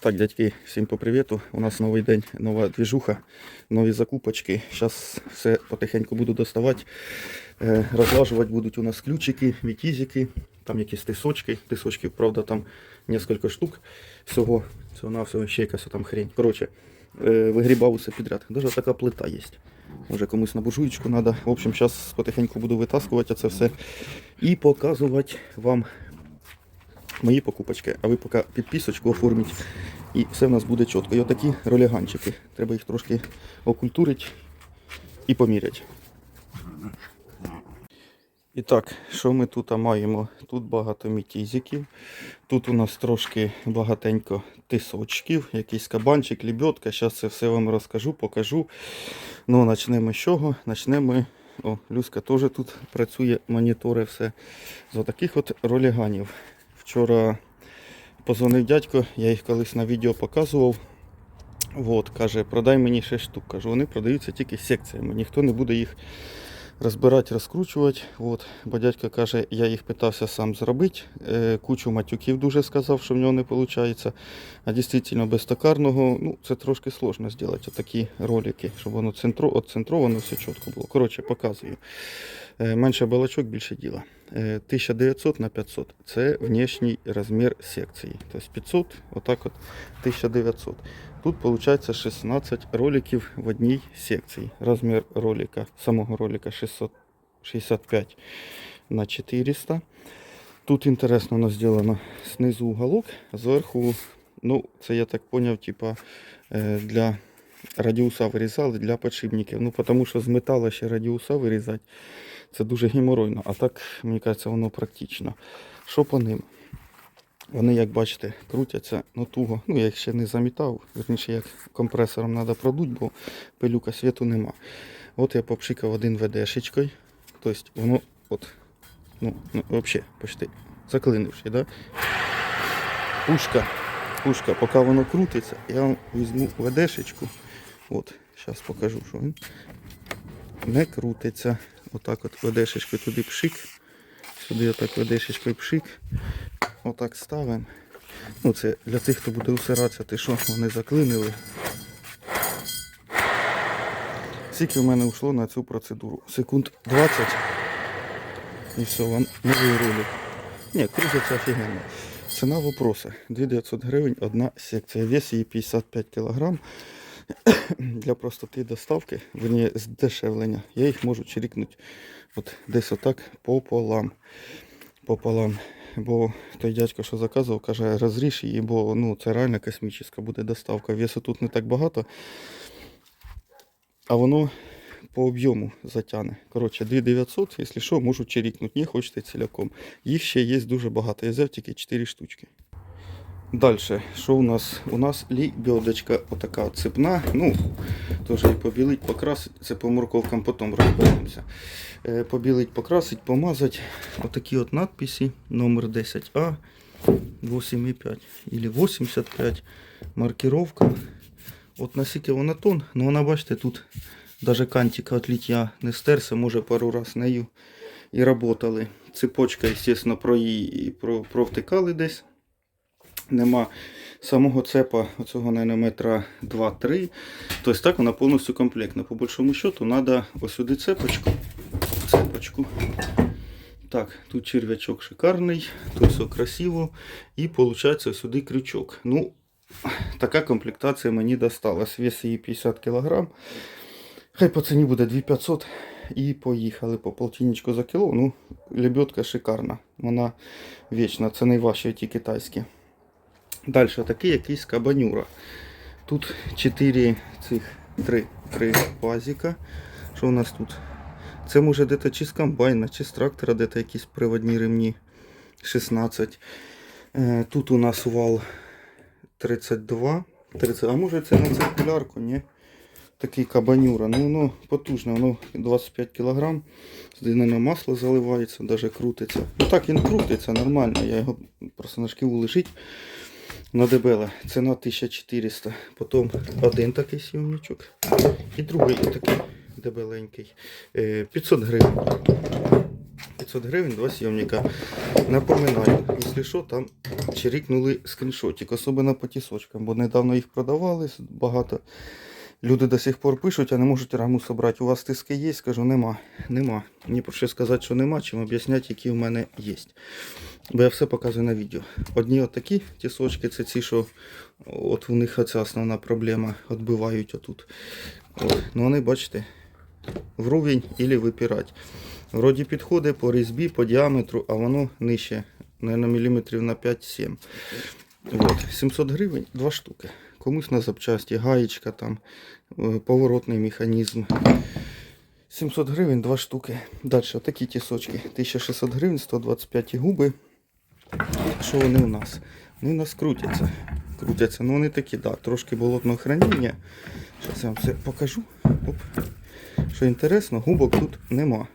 Так, дядьки, всім по привіту. У нас новий день, нова двіжуха, нові закупочки. Зараз все потихеньку буду доставати. Е, Розлажувати будуть у нас ключики, вітізики, там якісь тисочки. Тисочків, правда, там кілька штук. Всього, всього на всього ще якась там хрень. Коротше, е, вигрібав усе підряд. Даже така плита є. Може комусь на буржуєчку треба. В общем, зараз потихеньку буду витаскувати це все і показувати вам мої покупочки, а ви поки підписочку оформіть. І все в нас буде чітко. І отакі роліганчики. Треба їх трошки окультурити і поміряти. І так, що ми тут маємо? Тут багато мітізиків. Тут у нас трошки багатенько тисочків, якийсь кабанчик, лебедка. Зараз це все вам розкажу, покажу. Ну, почнемо з чого? Почнемо. О, Люська теж тут працює, монітори все. З отаких от роліганів. Вчора позвонив дядько, я їх колись на відео показував. От, каже, продай мені 6 штук. Кажу, вони продаються тільки секціями. Ніхто не буде їх розбирати, розкручувати. От, бо дядько каже, я їх питався сам зробити. Е, кучу матюків дуже сказав, що в нього не виходить. А дійсно без токарного ну, це трошки сложно зробити такі ролики, щоб воно центро, отцентровано все чітко було. Коротше, показую. Е, менше балачок, більше діла. Е, 1900 на 500 це внешній розмір секції. Тобто 500, отак от 1900. Тут виходить 16 роликів в одній секції. Розмір ролика, самого ролика 665 на 400. Тут інтересно воно зроблено знизу уголок, зверху, ну, це я так зрозумів, типа е, для радіуса вирізали для подшипників. Ну, тому що з металу ще радіуса вирізати, це дуже геморойно. А так, мені кажеться, воно практично. Що по ним? Вони, як бачите, крутяться ну, туго. Ну, я їх ще не замітав. Верніше, як компресором треба продуть, бо пилюка світу нема. От я попшикав один ведешечкою. Тобто воно от, ну, ну взагалі, почти заклинивши, да? Пушка, пушка, поки воно крутиться, я візьму ведешечку. От, зараз покажу, що він не крутиться. Отак от ведешечкою туди пшик. Сюди отак ведешечкою пшик. Отак ставимо. Ну, це для тих, хто буде усиратися, ти що, вони заклинили. Скільки в мене йшло на цю процедуру? Секунд 20 і все, вам новий ролик. Ні, крутиться офігенно. Ціна вопроса. 2900 гривень, одна секція. Вес її 55 кг. Для простоти доставки, верні, здешевлення, я їх можу чирікнути от десь отак пополам. Пополам. Бо той дядько, що заказував, каже, розріж її, бо ну, це реально космічна буде доставка. Весу тут не так багато. А воно по об'єму затягне. Коротше, 2900, якщо що, можу чирікнути. Не хочете ціляком. Їх ще є дуже багато. Я взяв тільки 4 штучки. Далі, що у нас? У нас лібьодочка отака цепна. Ну, теж її побілить, покрасить. Це по морковкам потім розберемося. Е, побілить, покрасить, помазать. Отакі от надписи. Номер 10А 8,5 или 85. Маркировка. От наскільки вона тон, ну вона, бачите, тут даже кантика от літя не стерся, може пару раз нею і работали. Цепочка, звісно, про її провтикали десь. Нема самого цепа, оцього наверное, метра 2-3. Тобто так вона повністю комплектна. По большому счету треба ось сюди цепочку. Цепочку. Так, тут черв'ячок шикарний, тут все красиво. І виходить сюди крючок. Ну, така комплектація мені досталась. Вес її 50 кг. Хай по ціні буде 2500. І поїхали по полтинничку за кіло. Ну, лебедка шикарна. Вона вічна. Це найважчі ті китайські. Далі такий якийсь кабанюра. Тут 4 цих 3, 3 пазика. Що у нас тут? Це може десь чи з комбайна, чи з трактора, де якісь приводні ремні 16. Е, Тут у нас вал 32. 30, а може це на циркулярку, ні? Такий кабанюра. Ну воно потужне, воно 25 кг. Здійнене масло заливається, навіть крутиться. Ну так він крутиться нормально. Я його просто на шківу лежить. На дебела. Ціна 1400. Потім один такий сйомничок. І другий такий дебеленький. Е, 500 гривень. 500 гривень, два сйомника. Напоминаю, якщо що, там чирикнули скріншотик, особливо по тісочкам, бо недавно їх продавали багато. Люди до сих пор пишуть, а не можуть раму собрати. У вас тиски є? Скажу, нема. Нема. Мені про що сказати, що нема, чим об'ясняти, які в мене є. Бо я все показую на відео. Одні отакі тісочки, це ці, що от у них оця основна проблема, відбивають отут. От. Ну вони, бачите, вровень або випирать. Вроді підходить по різьбі, по діаметру, а воно нижче, наверное, міліметрів на 5-7. От. 700 гривень, два штуки. Комусь на запчасті, гаєчка там, поворотний механізм. 700 гривень, два штуки. Далі, такі тісочки. 1600 гривень, 125 губи. Що вони у нас? Вони у нас крутяться. Крутяться. Ну вони такі, да, трошки болотного хранення. Зараз я вам все покажу. Оп. Що інтересно, губок тут нема.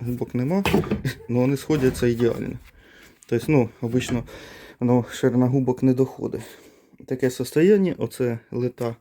Губок нема, але вони сходяться ідеально. Тобто, ну, обично ширина губок не доходить. Таке состояние, оце лита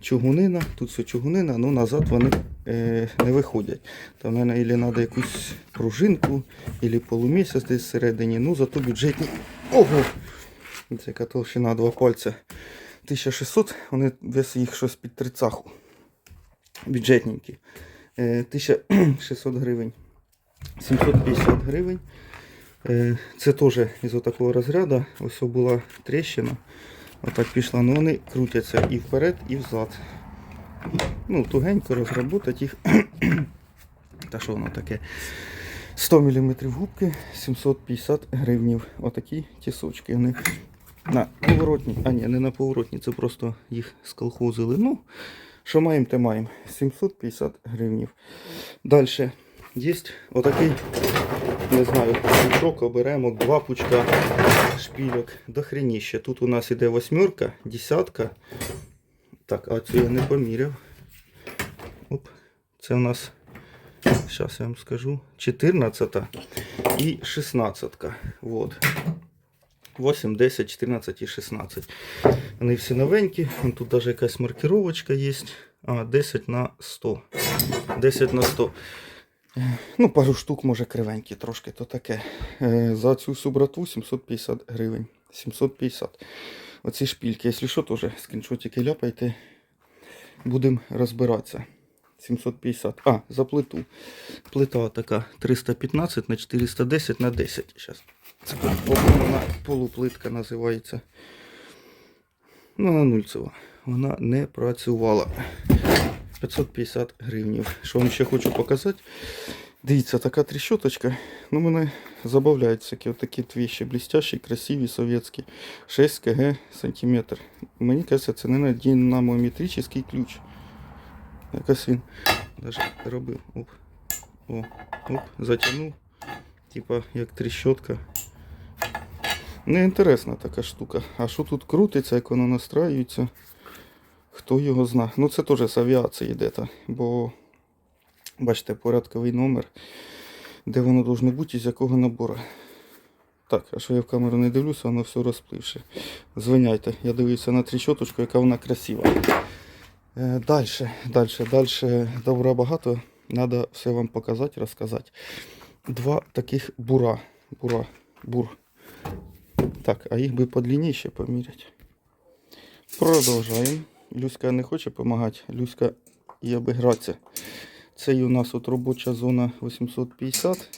чугунина, тут все чугунина, але назад вони е, не виходять. Там, мабуть, або треба якусь пружинку, або полумісяць десь всередині. Ну, зато бюджетні. Ого! Це яка толщина, два пальця. 1600, вони вес їх щось під трицаху. Бюджетненькі. Е, 1600 гривень. 750 гривень. Е, Це теж із такого розряду. Ось була тріщина. Отак пішла. Ну вони крутяться і вперед, і взад. Ну, тугенько розработати їх. Та що воно таке? 100 мм губки, 750 гривнів. Отакі тісочки. Вони на поворотні. А ні, не на поворотні, це просто їх сколхозили. Ну, що маємо, те маємо. 750 гривнів. Далі є отакий, не знаю, пучок, оберемок, два пучка шпільок до хреніща. Тут у нас іде восьмерка, десятка. Так, а цю я не поміряв. Оп. Це у нас, зараз я вам скажу, 14 і 16. Вот. 8, 10, 14 і 16. Вони всі новенькі. Тут навіть якась маркировочка є. А, 10 на 100. 10 на 100. Ну, пару штук, може, кривенькі трошки, то таке. Е, За цю всю братву 750 гривень. 750. Оці шпільки, якщо що, теж скріншотики ляпайте. Будемо розбиратися. 750. А, за плиту. Плита така 315 на 410 на 10. Зараз. Це вона полуплитка називається. Ну, вона нульцева. Вона не працювала. 550 гривнів. Що вам ще хочу показати? Дивіться, така тріщоточка. Ну, мене забавляють такі твіші, блестящі, красиві, совєтські. 6 кг сантиметр. Мені кажеться, це не динамометричний ключ. Якось він даже робив. Оп. О, оп, затягнув. Типа як тріщотка. Не інтересна така штука. А що тут крутиться, як воно настраюється? Хто його зна. Ну це теж з авіації йде, та, бо бачите, порядковий номер, де воно должно бути і з якого набору. Так, а що я в камеру не дивлюся, воно все розпливше. Звиняйте, я дивлюся на тріщоточку, яка вона красива. Дальше, дальше, дальше добра багато. Треба все вам показати, розказати. Два таких бура. Бура. Бур. Так, а їх би подлінніше поміряти. Продовжаємо. Люська не хоче допомагати, Люська і обігратися. Цей у нас от робоча зона 850.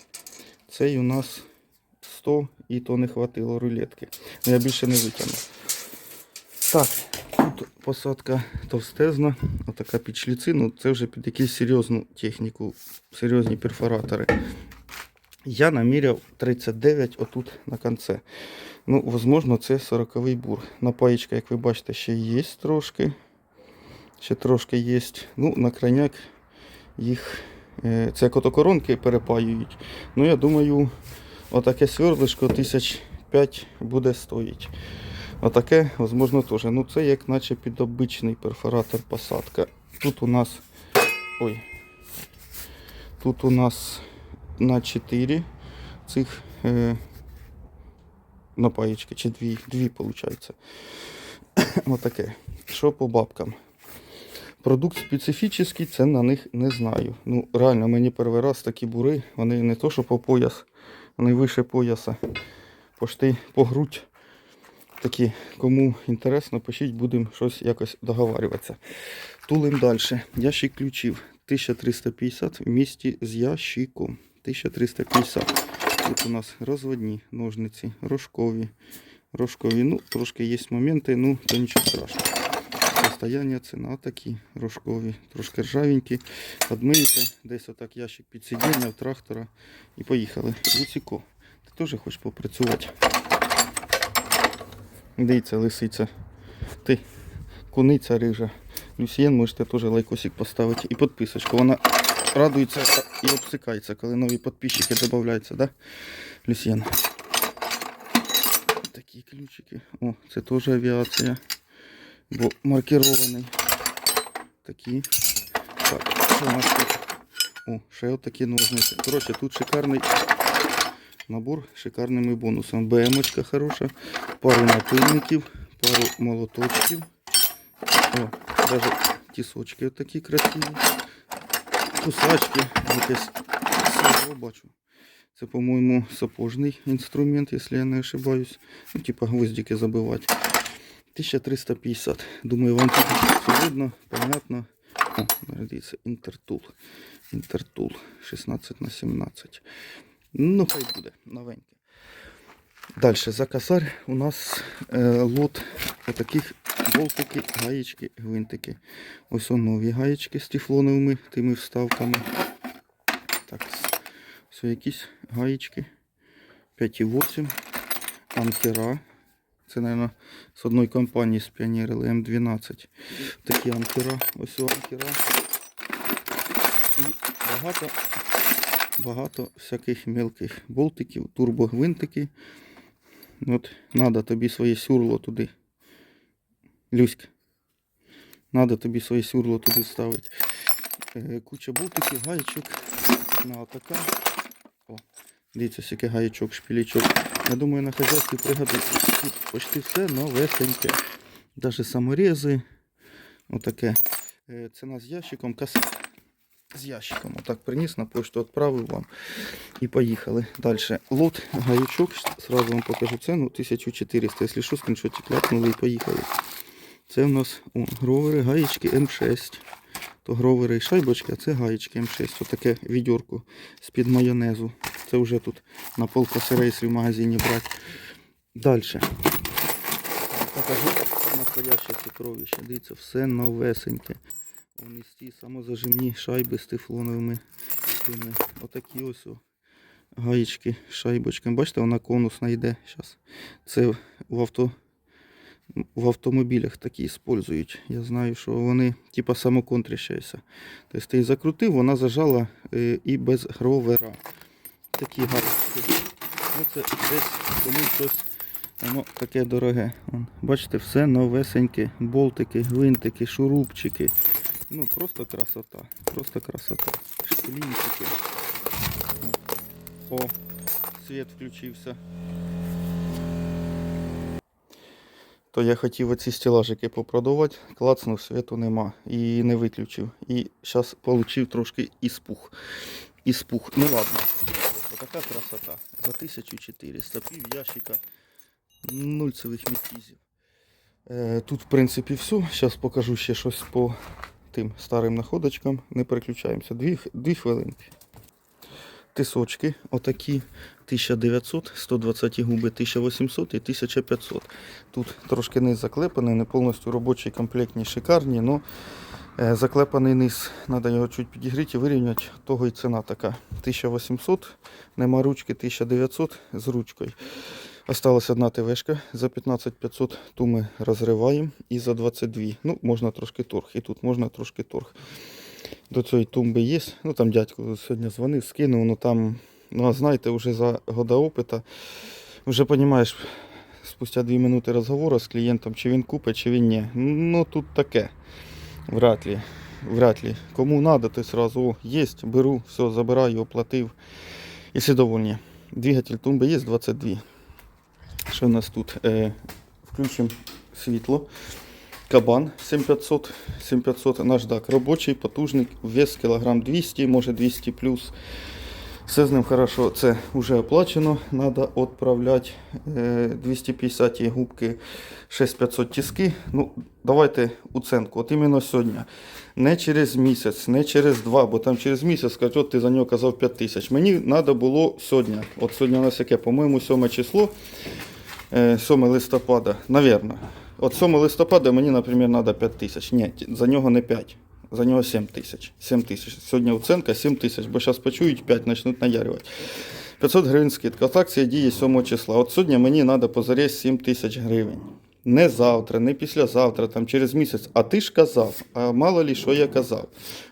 Цей у нас 100 і то не хватило рулетки. Ну, Я більше не витягну. Так, тут посадка товстезна, отака під шліцину. Це вже під якусь серйозну техніку, серйозні перфоратори. Я наміряв 39 отут на кінці. Ну, возможно, це 40-й бур. Напаєчка, як ви бачите, ще є трошки. Ще трошки є. Ну, на крайняк їх. е, Це котокоронки перепаюють. Ну, я думаю, отаке свердлишко тисяч п'ять буде стоїть. Отаке, возможно, теж. Ну, це як наче під обичний перфоратор посадка. Тут у нас. Ой. Тут у нас на 4 цих е, напаєчки, чи дві, дві виходить. Отаке. Що по бабкам? Продукт специфічний, це на них не знаю. Ну, реально, мені перший раз такі бури, вони не то, що по пояс, вони вище пояса. Пошти по грудь. Такі, кому інтересно, пишіть, будемо щось якось договарюватися. Тулим далі. Ящик ключів 1350 в місті з ящиком. 1350. Тут у нас розводні ножниці, рожкові. Рожкові, ну, трошки є моменти, ну, то нічого страшного. Состояння ціна такі рожкові, трошки ржавенькі. Одмиєте, десь отак ящик під сидіння в трактора і поїхали. Луціко, ти теж хочеш попрацювати? Дивіться, лисиця. Ти куниця рижа. Люсьєн можете теж лайкосик поставити і підписочку. Вона радується і обсикається, коли нові підписчики додаються, да? Люсьєн. Такі ключики. О, це теж авіація. Бо маркірований. Такі. Так, що у нас тут? О, ще отакі ножниці. Коротше, тут шикарний набор з шикарними бонусами. БМочка хороша, пару напильників, пару молоточків. О, навіть тісочки такі красиві. Кусачки, якесь сіро бачу. Це, по-моєму, сапожний інструмент, якщо я не ошибаюсь. Ну, типа гвоздики забивати. 1350. Думаю, вам тут видно, понятно. О, дивіться, інтертул. Інтертул 16 на 17. Ну, хай буде новеньке. Далі, за косарь у нас е, лот отаких болтики, гаєчки, гвинтики. Ось нові гаєчки з тефлоновими тими вставками. Так, все якісь гаєчки. 5,8. Анкера. Це, мабуть, з одної компанії спіонірили М12. Такі анкера. Ось анкера. І багато, багато всяких мелких болтиків, турбогвинтики. От, надо тобі своє сюрло туди. Люськ. Надо тобі своє сюрло туди ставити. Е, Куча болтиків, гаєчок. Одна отака. Дивіться, скільки гаєчок, шпілічок. Я думаю, на хазяйстві пригодиться. Почти все новесеньке. Даже саморези. Отаке. Е, Ціна з ящиком. Кас... З ящиком. Отак приніс на пошту, відправив вам. І поїхали. Далі. Лот гаючок. Сразу вам покажу ціну. 1400. Якщо що, скріншотик ляпнули і поїхали. Це в нас о, гровери, гаєчки М6. То гровери і шайбочки, а це гаєчки М6. Отаке відьорку з-під майонезу. Це вже тут на полкасерейсі в магазині брати. Далі. Покажу настояще сокровище. Дивіться, все новесеньке. Унести самозажимні шайби з тефлоновими тими. Отакі ось о, гаєчки, шайбочки. Бачите, вона конусна йде зараз. Це в авто. В автомобілях такі использують. Я знаю, що вони типа самоконтрящаються. Тобто ти закрутив, вона зажала е, і без гровера. Такі гарні. Оце десь комусь щось воно таке дороге. Вон, бачите, все новесеньке. Болтики, гвинтики, шурупчики. Ну просто красота. Просто красота. Шпилінчики. О, світ включився. То я хотів оці стелажики попродавати, клацнув, світу нема і не виключив. І зараз отримав трошки іспух. Іспух. Ну ладно. Така красота. За 1400 пів ящика нульцевих мітізів. Е, тут, в принципі, все. Зараз покажу ще щось по тим старим находочкам. Не переключаємося. Дві, дві хвилинки. Тисочки, отакі 1900, 120 губи 1800 і 1500. Тут трошки низ заклепаний, не повністю робочий, комплектні, шикарні, але заклепаний низ, треба його чуть підігріти і вирівняти, того і ціна така. 1800, нема ручки 1900 з ручкою. Осталась одна ТВшка за 15500, ту ми розриваємо і за 22. Ну, можна трошки торг. І тут можна трошки торг. До цієї тумби є. Ну там дядько сьогодні дзвонив, скинув, ну там, ну а знаєте, вже за года опита, вже розумієш, спустя 2 минути розговору з клієнтом, чи він купить, чи він ні. Ну тут таке. Вряд ли. Вряд ли. Кому треба, то сразу є, беру, все, забираю, оплатив. І все довольні. Двигатель тумби є 22. Що у нас тут? Е, включимо світло. Кабан 7500, 7500 наждак робочий, потужний, вес кілограм 200, може 200 плюс. Все з ним хорошо. Це вже оплачено. Треба відправляти е, 250 губки 6500 тиски. Ну, давайте оценку. От іменно сьогодні. Не через місяць, не через два, бо там через місяць скажуть, от ти за нього казав 5 тисяч. Мені треба було сьогодні. От сьогодні у нас яке, по-моєму, 7 число, е, 7 листопада, навірно. От 7 листопада мені, наприклад, треба 5 тисяч. Ні, за нього не 5. За нього 7 тисяч. 7 тисяч. Сьогодні оценка 7 тисяч, бо зараз почують 5, почнуть наярювати. 500 гривень скидка. От акція діє 7 числа. От сьогодні мені треба позарез 7 тисяч гривень. Не завтра, не післязавтра, там через місяць. А ти ж казав, а мало лі що я казав.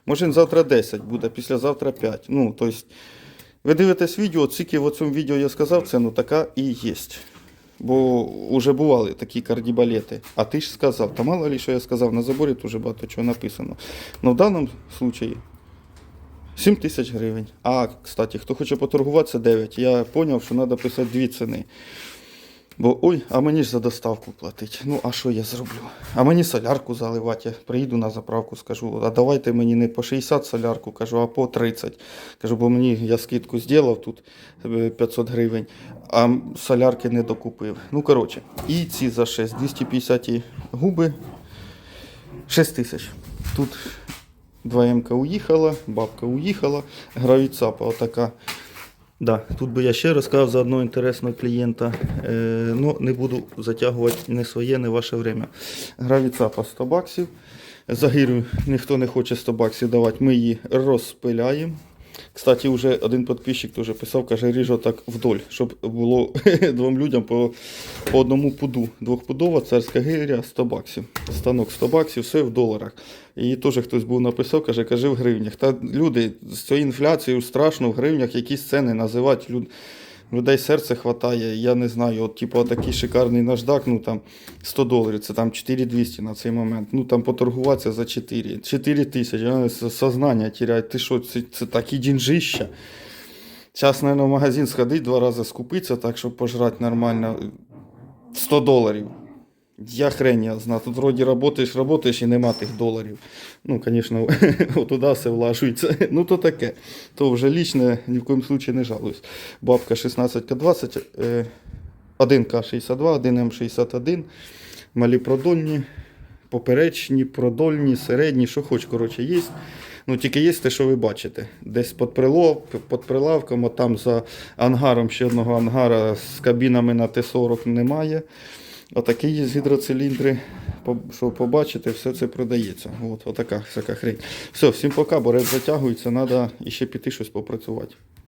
Може завтра 10 буде, післязавтра 5. Ну, тобто, ви дивитесь відео, тільки в цьому відео я сказав, це ну така і є. Бо вже бували такі кардібалети. А ти ж сказав, та мало ли що я сказав, на заборі дуже багато чого написано. Ну в даному випадку 7 тисяч гривень. А, кстати, хто хоче поторгуватися, 9. Я зрозумів, що треба писати дві ціни. Бо ой, а мені ж за доставку платить. Ну, а що я зроблю? А мені солярку заливати. Приїду на заправку, скажу, а давайте мені не по 60 солярку, кажу, а по 30. Кажу, бо мені я скидку зробив тут е, 500 гривень, а солярки не докупив. Ну, коротше, і ці за 6, 250 губи, 6 тисяч. Тут 2М уїхала, бабка уїхала, гравіцапа отака. Да, тут би я ще розказав за одного інтересного клієнта. Е, ну, не буду затягувати не своє, не ваше время. Гравіцапа 100 баксів. За гірю ніхто не хоче 100 баксів давати, ми її розпиляємо. Кстати, вже один підписчик теж писав, каже, ріжу так вдоль, щоб було двом людям по, по одному пуду. Двохпудова царська гиря 100 баксів. Станок 100 баксів, все в доларах. І теж хтось був написав, каже, кажи в гривнях. Та люди з цією інфляцією страшно в гривнях якісь ціни називати. Люд... Людей серце хватає, я не знаю, от типу такий шикарний наждак, ну там 100 доларів, це там 4200 на цей момент. Ну там поторгуватися за 4. 4 тисячі, сознання тіряють. Ти що, це, це такі дінжища. Зараз, мабуть, в магазин сходить, два рази скупитися, так, щоб пожрати нормально. 100 доларів. Я хрень я знаю. Тут вроді работаєш, работаєш і нема тих доларів. Ну, звісно, туди все влажується. Ну, то таке. То вже лічне ні в коєму случаю не жалуюсь. Бабка 16К20, е, 1К62, 1М61, малі продольні, поперечні, продольні, середні, що хоч, коротше, є. Ну, тільки є те, що ви бачите. Десь під, прилов, під прилавком, а там за ангаром ще одного ангара з кабінами на Т-40 немає. Отакі є гідроциліндри. щоб Що побачите, все це продається. От, отака всяка хрень. Все, всім пока, бо реп затягується, треба іще піти щось попрацювати.